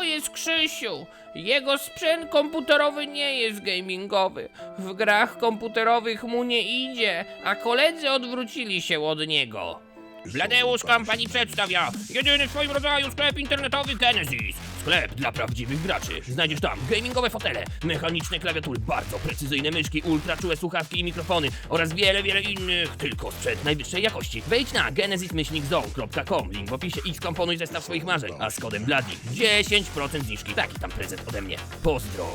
To jest Krzysiu. Jego sprzęt komputerowy nie jest gamingowy. W grach komputerowych mu nie idzie, a koledzy odwrócili się od niego. Bladeusz Company przedstawia jedyny w swoim rodzaju sklep internetowy Genesis. Sklep dla prawdziwych graczy. Znajdziesz tam gamingowe fotele, mechaniczne klawiatury, bardzo precyzyjne myszki, ultra czułe słuchawki i mikrofony oraz wiele, wiele innych, tylko sprzęt najwyższej jakości. Wejdź na genesis-zone.com, link w opisie i skomponuj zestaw swoich marzeń, a z kodem BLADI 10% zniżki. Taki tam prezent ode mnie. Pozdro.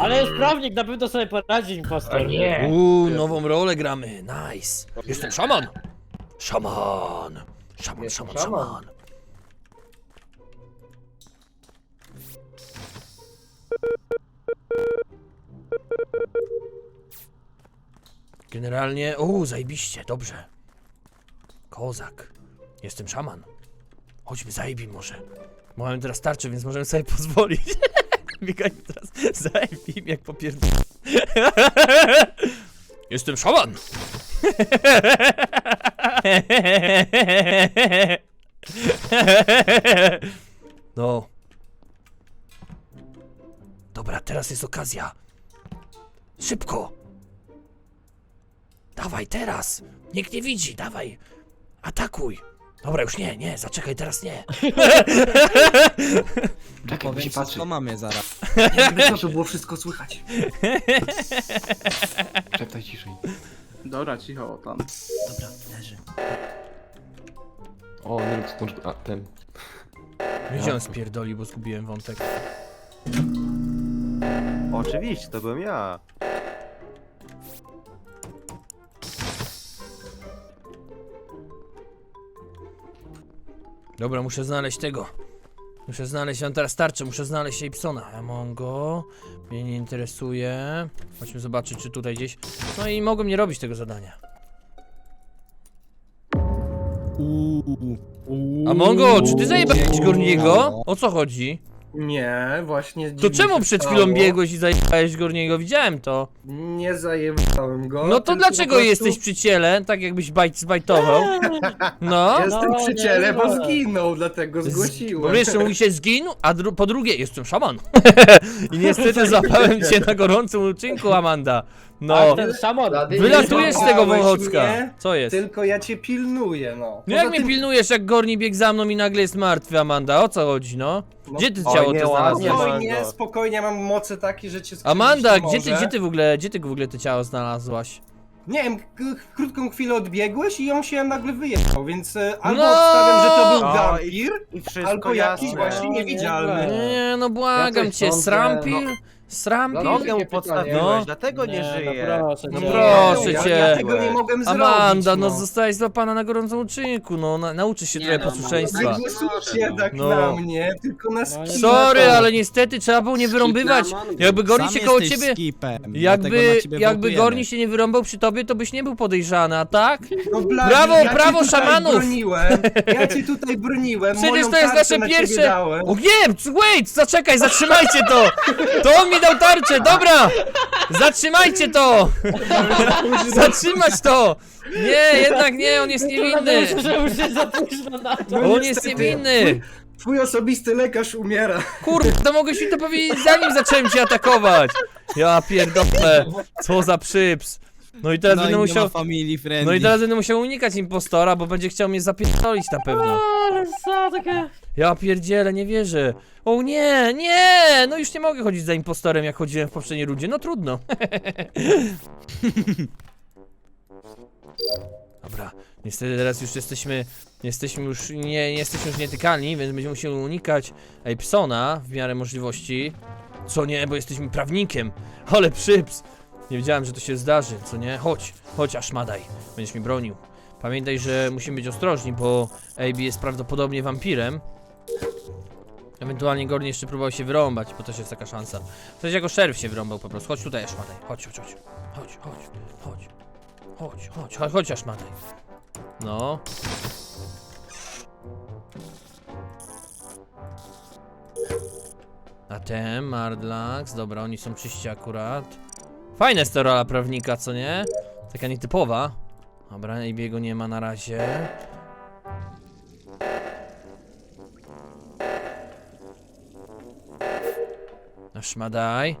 Ale jest prawnik, na pewno sobie poradzi impostor. Nie. Uuu, nową rolę gramy, nice. Jestem szaman. Szaman. Szaman, szaman, szaman. Generalnie, uuu, zajebiście, dobrze. Kozak. Jestem szaman. Chodźmy, zajebij może. Mamy teraz tarczę, więc możemy sobie pozwolić. Biegaj teraz, zajebij jak popierdolę. Jestem szaman! No. Teraz jest okazja. Szybko! Dawaj, teraz! Nikt nie widzi, dawaj! Atakuj! Dobra, już nie, nie, zaczekaj, teraz nie. Czekaj, bo się patrzy. To mamy zaraz. Jakby co, to było wszystko słychać. Szeptaj ciszej. Dobra, cicho tam. Dobra, leży. O, nie wiem co to... A, ten. Wziąłem spierdoli, bo zgubiłem wątek. Oczywiście, to byłem ja. Dobra, muszę znaleźć tego. Muszę znaleźć, mam teraz tarczę, muszę znaleźć Apesona. Amongo, mnie nie interesuje. Chodźmy zobaczyć, czy tutaj gdzieś... No i mogą nie robić tego zadania. Uuu. Amongo, czy ty zajebałeś Gorniego? O co chodzi? Nie, właśnie. To dziwnie czemu się przed stało. chwilą biegłeś i zajebałeś Gorniego? Widziałem to. Nie zajebałem go. No to tylko dlaczego po prostu jesteś przy ciele, tak jakbyś bajt zbajtował? No. Jestem No, przy nie, ciele, bo ma. zginął, dlatego zgłosiłem. Po pierwsze mówi się zginął, a dru po drugie jestem szaman. I niestety złapałem cię na gorącym uczynku, Amanda. No. A ten szamon. Wylatujesz z tego złapałeś wąchocka. mnie, Co jest? Tylko ja cię pilnuję, no. No Poza jak mnie tym- pilnujesz, jak Gorni biegł za mną i nagle jest martwy, Amanda? O co chodzi, no? No, Gdzie ty Oj, ciało nie ładnie, znalazłeś? Spokojnie, spokojnie, mam moce takie, że cię skrzywdzić Amanda, nie gdzie ty, może. gdzie ty w ogóle, gdzie ty w ogóle to ciało znalazłaś? Nie wiem, k- krótką chwilę odbiegłeś i on się nagle wyjechał, więc e, albo No! obstawiam, że to był O, wampir, I wszystko albo jakiś jasne. właśnie No, niewidzialny. nie. Nie, no błagam coś cię, sądzę, Srampil? Srampil? Nogę mu podstawiłeś, No. dlatego nie, no żyje. proszę No cię. proszę ja, cię. Ja tego nie mogłem zrobić. Amanda, no no. zostałeś złapana na gorącym uczynku, no na, nauczysz się trochę posłuszeństwa. Nie głosujcie tak No. na mnie, tylko na No. Sorry, ale niestety trzeba było nie wyrąbywać. Jakby Gorni się koło ciebie... skipem, Jakby, jakby. Gorni się nie wyrąbał przy tobie, to byś nie był podejrzany, a tak? No, Blady, Brawo, ja cię brawo, tutaj szamanów! Broniłem, ja cię tutaj broniłem, Przecież moją to jest tarczę nasze na ciebie pierwsze... Dałem. O nie, wait, zaczekaj, zatrzymajcie to! To on mi dał tarczę, dobra! Zatrzymajcie to! Zatrzymać to! Nie, jednak nie, on jest niewinny! Myślę, że już jest za późno na to. On jest niewinny! Twój osobisty lekarz umiera. Kurde, to mogłeś mi to powiedzieć zanim zacząłem cię atakować! Ja pierdolę, co za przyps! No i teraz no będę nie musiał... ma family friendly. No i teraz będę musiał unikać impostora, bo będzie chciał mnie zapierdolić na pewno. Ale co takie... Ja pierdzielę, nie wierzę. O nie, nie! No już nie mogę chodzić za impostorem, jak chodziłem w poprzedniej rundzie. No trudno. Dobra, niestety teraz już jesteśmy... Jesteśmy już nie, nie jesteśmy już nietykalni, więc będziemy musieli unikać Apesona w miarę możliwości. Co nie, bo jesteśmy prawnikiem. Ale przyps! Nie wiedziałem, że to się zdarzy, co nie? Chodź, chodź Ashmadaj, będziesz mi bronił. Pamiętaj, że musimy być ostrożni, bo AB jest prawdopodobnie wampirem. Ewentualnie Gorni jeszcze próbował się wyrąbać, bo też jest taka szansa. Ktoś jako szerw się wyrąbał po prostu. Chodź tutaj, Ashmadaj. Chodź, chodź, chodź. Chodź, chodź, chodź. Chodź, chodź, chodź, chodź, Ashmadaj. No. A ten, Mardlax, dobra, oni są czyści akurat. Fajna jest ta rola prawnika, co nie? Taka nietypowa. Dobra, AB'ego nie ma na razie. Szmadaj.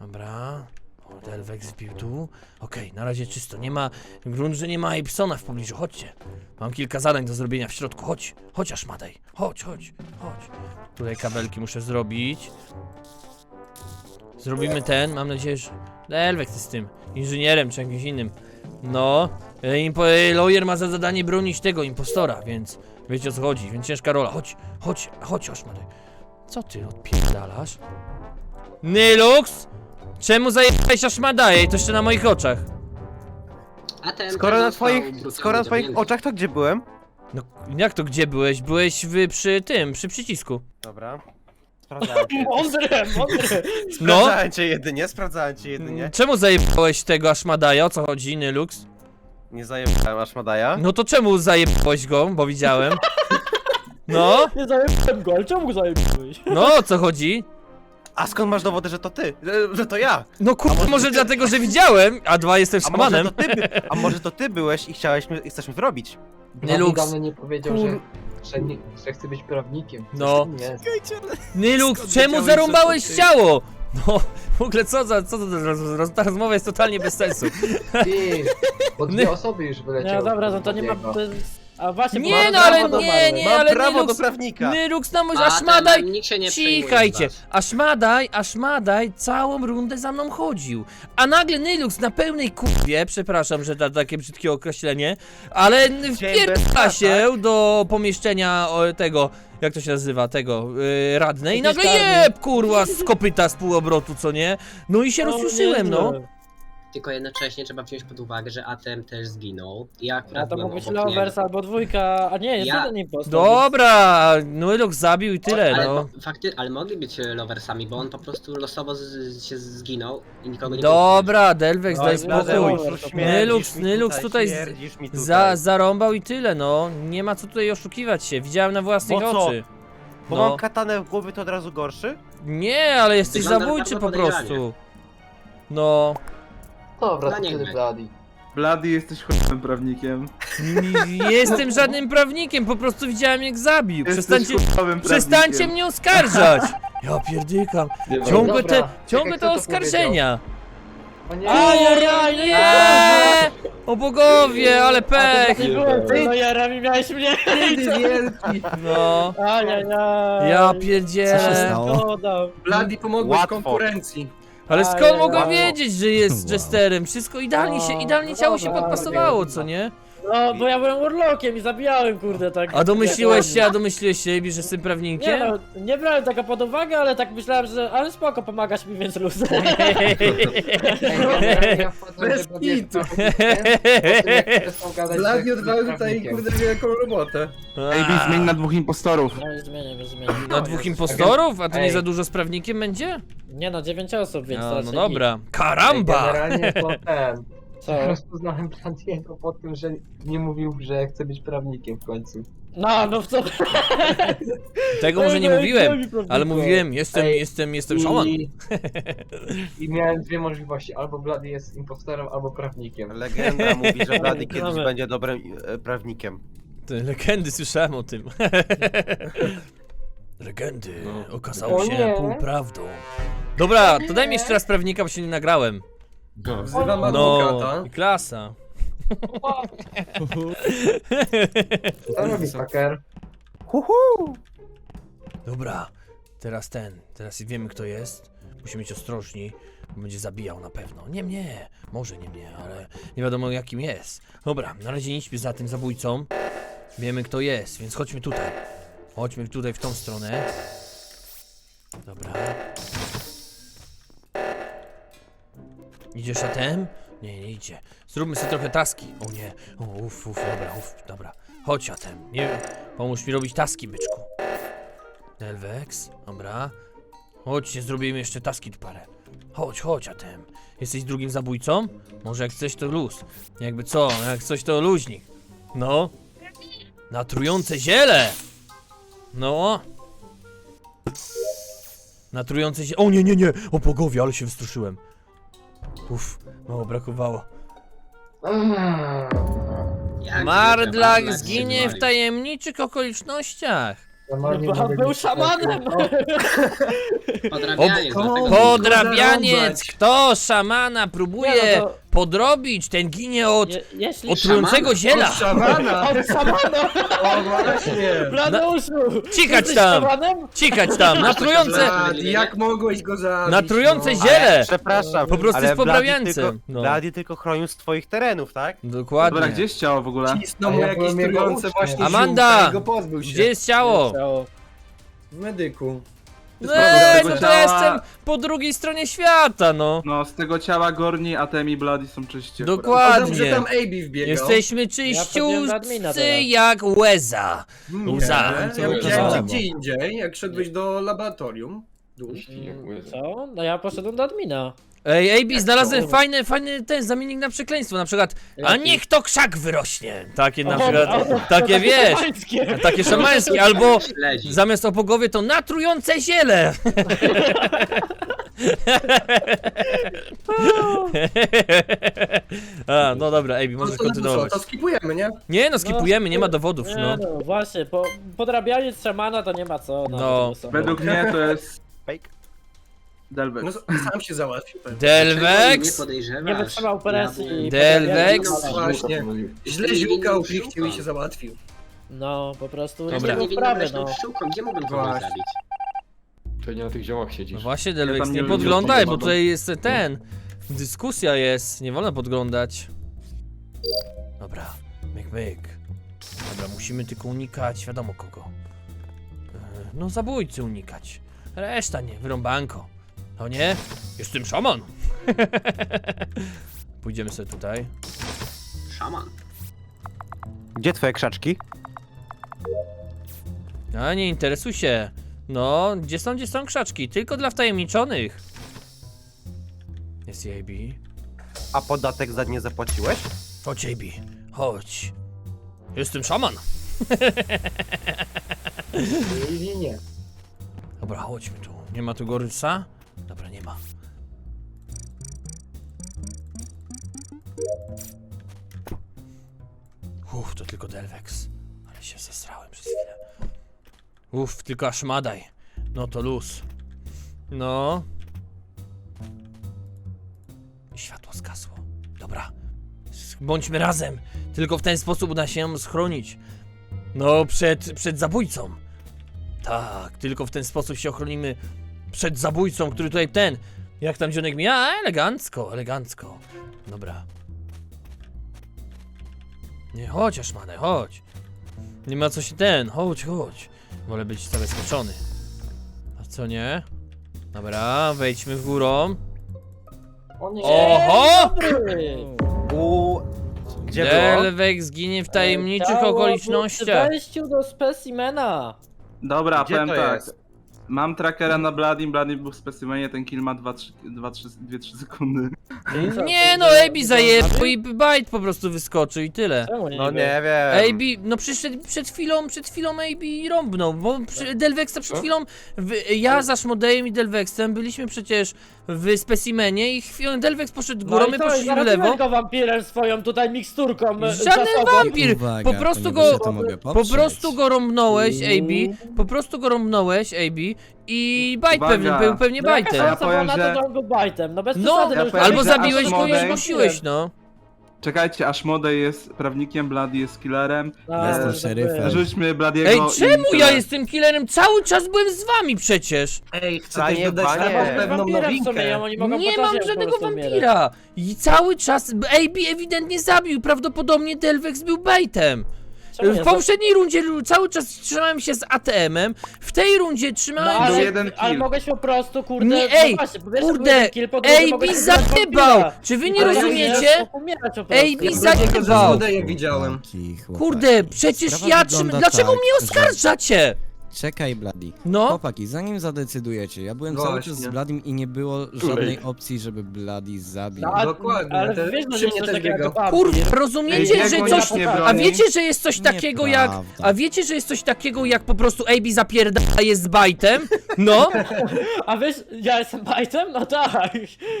Dobra. O, Delvex wbił tu. Okej, na razie czysto. Nie ma. Grunt, że nie ma Ipsona w pobliżu. Chodźcie. Mam kilka zadań do zrobienia w środku. Chodź. Chodź, Szmadaj. Chodź, chodź, chodź. Tutaj kabelki muszę zrobić. Zrobimy ten. Mam nadzieję, że. Delvex jest z tym. Inżynierem czy jakimś innym. No. e, Impo... e, Lawyer ma za zadanie bronić tego impostora, więc. Wiecie o co chodzi, więc ciężka rola. Chodź, chodź, chodź, Szmadaj. Co ty odpierdalasz? Nylux? Czemu zajebałeś aż Madaje? To jeszcze na moich oczach. A ten Skoro ten na został twoich, skoro na twoich oczach, to gdzie byłem? No jak to gdzie byłeś? Byłeś w, przy tym, przy przycisku. Dobra. Sprawdzałem cię. Mądry, mądry. No. Sprawdzałem cię jedynie, sprawdzałem cię jedynie. Czemu zajebałeś tego aż Madaja? O co chodzi, Nylux? Nie zajebałem aż Madaja. No to czemu zajebałeś go? Bo widziałem. No, Nie zajebałem go, ale czemu zajebałeś? no o co chodzi? A skąd masz dowody, że to ty? Że, że to ja? No kurwa, może dlatego, że widziałem, a dwa jestem A może szamanem. to ty, by, a może to ty byłeś i chciałeś mnie, i chcesz mnie wrobić? Nylux. dawno nie powiedział, Kur- że, że, nie, że chce być prawnikiem. Coś No. tam Jest. Nylux, Skąd czemu wiedziałeś, zarąbałeś że to ty? ciało? No, w ogóle co za, co to za roz, roz, ta rozmowa jest totalnie bez sensu. Ty, bo Nie. dwie osoby już wyleciały. Nie, dobra, no to nie ma... To jest... A właśnie, Nie, bo- no, ale do nie, nie, Mam ale prawo Nylux- do prawnika. Nylux na mój, A ten, Madaj, nikt się nie przejmuje Cichajcie, z was. aż Madaj, aż Madaj całą rundę za mną chodził. A nagle Nylux na pełnej kurwie, przepraszam, że da takie brzydkie określenie, ale bez wpierdala tak? się do pomieszczenia o, tego, jak to się nazywa, tego, yy, radnej i nagle Jakiejś jeb, kurwa, z kopyta z półobrotu, co nie? No i się No, rozjuszyłem, no. Tylko jednocześnie trzeba wziąć pod uwagę, że Atem też zginął. I ja A akurat to byłem mógł być obok niego. Lovers albo dwójka, a nie, jest Ja- jeden impostor. Dobra, Nylux zabił i tyle, ale, no. fakty, ale mogli być e, loversami, bo on po prostu losowo z, z, się zginął i nikogo nie Dobra, Delvex, No daj spokój. Bladeusz, Nylux, Nylux tutaj z- śmierdzisz mi tutaj. Za, zarąbał i tyle, no. Nie ma co tutaj oszukiwać się. Widziałem na własnych Bo co? oczy. Bo No. mam katanę w głowie, to od razu gorszy? Nie, ale jesteś Wygląda zabójczy bardzo po podejrzanie. prostu. No. Dobra, to będzie. Bloody. Blady jesteś chłopym prawnikiem. Nie jestem żadnym prawnikiem, po prostu widziałem jak zabił. Przestańcie, Jesteś chłopowym przestańcie prawnikiem. mnie oskarżać. Ja pierdykam. Ciągle te, Dobra, ciągle czekaj, te kto to oskarżenia. O nie, Ajajaj, nie! Eee, o bogowie, ale pech. Nie byłem ty, no Jarami miałeś mnie! Ty wielki! No. Ajajaj. Ja Co się pierdzielę. stało? Bladi pomogłeś Łatwo. konkurencji. Ale skąd Ajajaj. mogłem wiedzieć, że jest Wow. Jesterem? Wszystko idealnie się, No, idealnie no ciało się dobra, podpasowało, co nie? No, bo ja byłem urlokiem i zabijałem, kurde, tak. A domyśliłeś się, a domyśliłeś się, że jestem Nie prawnikiem? no, nie brałem tego pod uwagę, ale tak myślałem, że... Ale spoko, pomagasz mi, więc luz. Ja wchodzę, Bez jest kitu. Bladi tutaj kurde wielką robotę. Ej, Bi, zmień na dwóch impostorów. No i zmienię, zmienię. Na dwóch impostorów? A to nie Ej. za dużo z prawnikiem będzie? Nie no, dziewięć osób, więc No, no raczej dobra. Karamba! Generalnie to ten. Co? Rozpoznałem Bladiego po tym, że nie mówił, że chce być prawnikiem w końcu. No, no w co? Tego może nie Ej, no, mówiłem, ale mówiłem, jestem, Ej, jestem, jestem szaman. I, I miałem dwie możliwości, albo Blady jest impostorem, albo prawnikiem. Legenda mówi, że Blady kiedyś Dobra. będzie dobrym e, prawnikiem. Te legendy, słyszałem o tym. Legendy okazały O się nie. półprawdą. Dobra, to daj mi jeszcze raz prawnika, bo się nie nagrałem. Wzywam No, adwokata. i klasa. Co robi hacker? Huhu! Dobra, teraz ten, teraz wiemy kto jest. Musimy być ostrożni, bo będzie zabijał na pewno. Nie mnie, może nie mnie, ale nie wiadomo jakim jest. Dobra, na razie nie idźmy za tym zabójcą. Wiemy kto jest, więc chodźmy tutaj. Chodźmy tutaj w tą stronę. Dobra. Idzie szatem? Nie, nie idzie. Zróbmy sobie trochę taski. O nie. O, uf, uf, dobra, uf, dobra. Chodź szatem. Nie, pomóż mi robić taski, byczku. Delvex, dobra. Chodźcie, zrobimy jeszcze taski parę. Chodź, chodź, Atem. Jesteś drugim zabójcą? Może jak coś to luz. Jakby co, jak coś to luźnik. No. Na trujące ziele! No. Na trujące ziele. O nie, nie, nie! O bogowie, ale się wystruszyłem. Uff, mało brakowało. Jak Mardlak zginie w tajemniczych okolicznościach. Mogę był szamanem! Podrabianie, O, dlatego... Podrabianiec! Kto szamana próbuje Nie, no to- podrobić, ten ginie od Je, jeśli... od trującego ziela. Od szamana! Od szamana! O właśnie! Bladeuszu! Cikać jesteś tam. szamanem? Cikać tam, na trujące, Blad, jak mogłeś go zabić? na trujące no? ziele! Przepraszam, Po prostu ale jest Bloody poprawiającym. tylko, No. Bloody tylko chronił z twoich terenów, tak? Dobra, Dokładnie. gdzie jest ciało w ogóle? Cisnął A mu ja jakieś byłem jego trujące uczniem. właśnie Amanda! ziółka i go pozbył się. Gdzie jest ciało? Ciało. W medyku. No, Eee, no to Ciała- ja jestem po drugiej stronie świata, no. No, z tego ciała Gorni, Atem i Bloody są czyści. akurat. O, dobrze Dokładnie. tam AB wbiegał. Jesteśmy wchodziłem do admina czyściuscy teraz. jak łeza. Nie, Łza. ja to widziałem cię samo. gdzie indziej, jak szedłeś do laboratorium. Dusz. Co? No ja poszedłem do admina. Ej, AB, znalazłem fajny, fajny ten zamiennik na przekleństwo, na przykład A niech to krzak wyrośnie. Takie na O, przykład, o, takie wiesz, szamańskie. takie szamańskie, albo zamiast opogowie to natrujące ziele. A, no dobra, AB, No możesz to, kontynuować. to skipujemy, nie? Nie no, skipujemy, nie ma dowodów, Nie no. no, właśnie, po, podrabianiec szamana to nie ma co. No. sobie. Według mnie to jest Fake. Delvex. No sam się załatwił pewnie. Czego mnie Delvex? podejrzewasz? Nie wytrzymał presji. I Delvex? No szamana. właśnie. Źle ziółka uplichcił i się załatwił. No, po prostu Dobra. nie Nie sprawy, winną no. sztuką, gdzie mógłbym kogoś Właśnie. zabić? To nie na tych ziołach No siedzisz. właśnie, Ja Delvex, tam nie nie podglądaj, bo tutaj jest ten. Dyskusja jest, nie wolno podglądać. Dobra, myk, myk. Dobra, musimy tylko unikać, wiadomo kogo. E, No, zabójcy unikać. Reszta nie, wyrąbanko. No nie? Jestem szaman. Pójdziemy sobie tutaj. Szaman. Gdzie twoje krzaczki? A nie interesuj się. No, gdzie są, gdzie są krzaczki? Tylko dla wtajemniczonych. Jest AB. A podatek za nie zapłaciłeś? Chodź, AB, chodź. Jestem szaman. Nie, nie. Dobra, chodźmy tu. Nie ma tu gorysa? Dobra, nie ma. Uff, to tylko Delvex. Ale się zesrałem przez chwilę. Uff, tylko aż. No to luz. No. Światło zgasło. Dobra. Bądźmy razem. Tylko w ten sposób uda się schronić. No, przed, przed zabójcą. Tak, tylko w ten sposób się ochronimy przed zabójcą, który tutaj ten. Jak tam dzionek mi? A, elegancko, elegancko. Dobra. Nie, chodź, Aszmane, chodź. Nie ma co się ten, chodź, chodź. Wolę być zabezpieczony. A co nie? Dobra, wejdźmy w górą. O nie. Oho! Dobry. U... Gdzie było? Delwek zginie w tajemniczych Ciało Przy okolicznościach. wejściu do specimena. Dobra, Gdzie powiem to tak. jest? Mam trackera na Bloody, Bloody był w specimenie, ten kill ma 2-3 sekundy. Nie no, nie- AB zajebał i bite po prostu wyskoczył i tyle. Czemu nie? No nie wiem. AB, no przed, przed chwilą, przed chwilą AB rąbnął, bo przy, Delvexa przed chwilą, w, ja z Ashmodejem i Delvexem byliśmy przecież w specimenie i chwilę Delvex poszedł górą, No i my poszliśmy lewo. go wampirem swoją tutaj miksturką e, Żaden czasową. wampir! Uwaga, po prostu go- to mogę Po poprzeć. prostu go rąbnąłeś, AB, po prostu go rąbnąłeś, AB i Uwaga. pewnie, był pewnie No jaka bajtem. szansa była powiem, na że- to, że on był bajtem? No bez No, przesady, ja już powiem, Albo że zabiłeś go i Ashmodej- zmusiłeś, no. Czekajcie, aż Modej jest prawnikiem, Bloody jest killerem. A, Jestem że tak szeryfem. powiem. Rzućmy Bladiego Ej, i czemu ja jestem killerem? Cały czas byłem z wami przecież! Ej, chcę Panie, też dodać panie. na was Masz pewną wampira w sumie, nowinkę. oni mogą Nie po czasie mam po żadnego prostu umierać. wampira! I cały czas AB ewidentnie zabił, prawdopodobnie Delvex był baitem. Czemu W nie? poprzedniej rundzie cały czas trzymałem się z ATM-em, w tej rundzie No trzymałem ale, się... jeden ale kill. mogłeś po prostu, kurde, Nie, no ej, właśnie, po pierwsze był Kurde, jeden kill, po drugie AB zabrać wampira. Czy wy nie Ale ja rozumiecie? umierać po AB prostu. Za- złodejem widziałem. Chłopaki, chłopaki. Kurde, przecież Sprawa ja wygląda trzymam... Dlaczego tak, mnie że- oskarżacie? Czekaj, Bloody. No, Chłopaki, zanim zadecydujecie, ja byłem cały czas z Właśnie. Bladym i nie było żadnej opcji, żeby Bloody zabił. No, a- Dokładnie, Ale te- wiesz, że przy jest mnie coś też takiego biegał. jak kurwa, rozumiecie, Ej, że coś... A wiecie, że jest coś takiego jak... Nieprawda. A wiecie, że jest coś takiego jak po prostu AB zapierdala jest bajtem? No, A wiesz, ja jestem bajtem? No tak.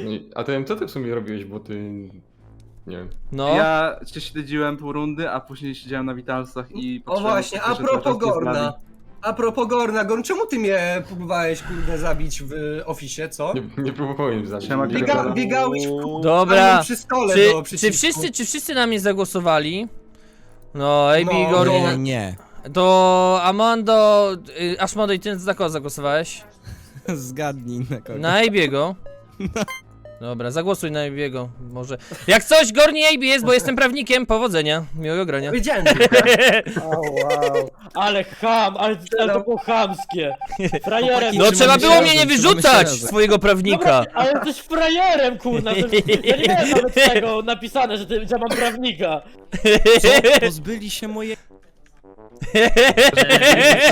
No A ty co ty w sumie robiłeś, bo ty... Nie wiem. no. Ja cię śledziłem pół rundy, a później siedziałem na Witalsach i O patrzyłem, właśnie, a propos czas. Bloody. A propos Gorna, Gorn, czemu ty mnie próbowałeś, kurde, zabić w y, ofisie, co? Nie, nie próbowałem zabić. Siema, Nie Biega, gadałem. biegałeś w kółko Dobra, przy stole Czy, do czy, przycisku. wszyscy, czy wszyscy na mnie zagłosowali? No, AB No, no. Nie. To Amando... Y, Ashmodej, ty za kogo zagłosowałeś? Zgadnij na kogo. Na AB'ego? Dobra, zagłosuj na AB'ego, może. Jak coś, Gorni AB jest, bo jestem prawnikiem, powodzenia, miłego grania. Wiedziałem, O, wow. Ale ham, ale, ale to było chamskie. Frajerem. No trzeba się było mnie nie trzymamy się wyrzucać, razem. swojego prawnika. Dobra, ale jesteś frajerem, kurna. To, ja nie miałem nawet tego napisane, że, ty, że mam prawnika. Co? Pozbyli się moje...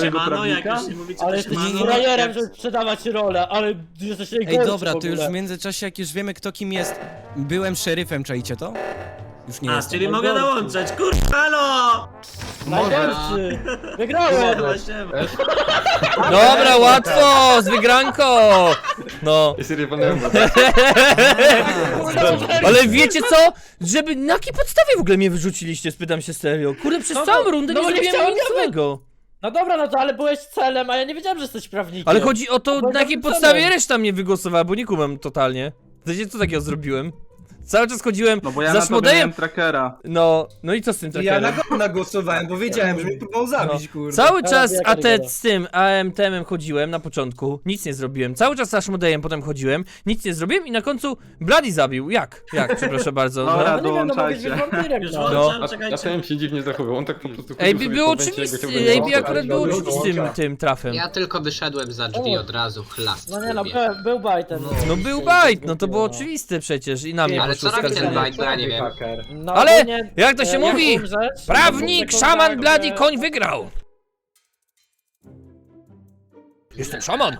Siemano, jak już Ale jesteś Nie, nie, nie. frajerem, żeby sprzedawać rolę, ale jesteś Ej, najgorszy dobra, w to ogóle. już w międzyczasie, jak już wiemy kto kim jest, byłem szeryfem, czajcie to? Już nie A, jestem. czyli mogę dołączać, kurwa, halo! Najgorszy. Wygrałem. Dobra, łatwo, z wygranko. No. Rywanem, Ale wiecie co? Żeby na jakiej podstawie w ogóle mnie wyrzuciliście, spytam się serio. Kurde, przez No bo- całą rundę no nie bo nie zrobiłem chciałem nic gadać. złego. No dobra, no to ale byłeś celem, a ja nie wiedziałem, że jesteś prawnikiem. Ale chodzi o to, Bo na jakiej podstawie celem? reszta mnie wygłosowała, bo nie kumam totalnie. Wiecie, co takiego zrobiłem? Cały czas chodziłem No bo ja za na Szmodejem. miałem trackera. No, no i co z tym Ja na trackerem? Gorna głosowałem, bo wiedziałem, że mnie próbował zabić, kurde. Cały Ja czas jak AT to z tym AMTM-em chodziłem na początku, nic nie zrobiłem. Cały czas za Szmodejem potem chodziłem, nic nie zrobiłem i na końcu Bloody zabił. Jak? Jak? Przepraszam bardzo. Dobra, No. No nie wiem, no być dołączajcie. wampirem, Już no. włączam, A, a czekajcie. ten się dziwnie zachowywał, on tak po prostu chodził sobie po węcie, oczywiste, jakby AB akurat był oczywistym tym trafem. Ja tylko wyszedłem za drzwi od razu, chlast. No nie no, lubię. był, był bajtem. No był bajt, no to było oczywiste przecież i na mnie Ale co robi ten skarżenie. bajt, bo ja nie wiem. No, Ale ogólnie, jak to się e, mówi? umrzeć, Prawnik, to szaman, tak, Bloody, e, koń wygrał. Jestem szaman.